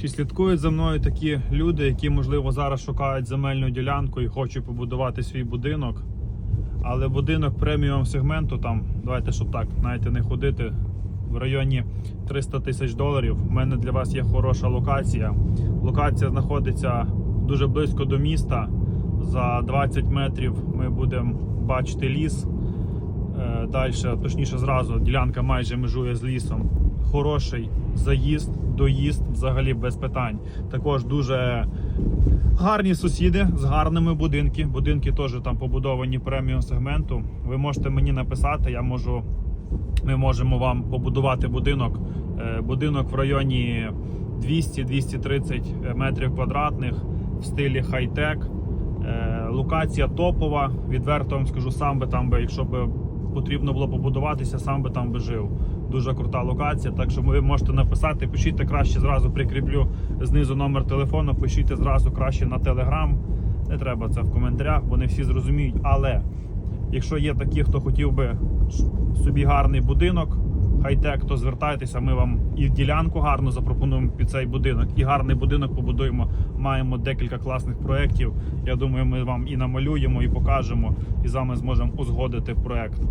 Чи слідкують за мною такі люди, які, можливо, зараз шукають земельну ділянку і хочуть побудувати свій будинок. Але будинок преміум сегменту, там, давайте, щоб так, знаєте, не ходити, в районі 300 тисяч доларів. У мене для вас є хороша локація. Локація знаходиться дуже близько до міста. За 20 метрів ми будемо бачити ліс. Е, Далі, точніше, зразу ділянка майже межує з лісом. Хороший заїзд, доїзд взагалі без питань. Також дуже гарні сусіди з гарними будинки. Будинки теж там побудовані преміум сегменту. Ви можете мені написати, я можу. Ми можемо вам побудувати будинок. Е, Будинок в районі 200-230 метрів квадратних в стилі хай-тек. Е, Локація топова. Відверто вам скажу, сам би там би, якщо б потрібно було побудуватися, сам би там би жив. Дуже крута локація. Так що ви можете написати, пишіть краще зразу прикріплю знизу номер телефону, пишіть зразу краще на телеграм. Не треба це в коментарях, бо не всі зрозуміють. Але якщо є такі, хто хотів би собі гарний будинок, хай-тек, то звертайтеся, ми вам і ділянку гарно запропонуємо під цей будинок, і гарний будинок побудуємо. Маємо декілька класних проєктів. Я думаю, ми вам і намалюємо, і покажемо, і з вами зможемо узгодити проєкт.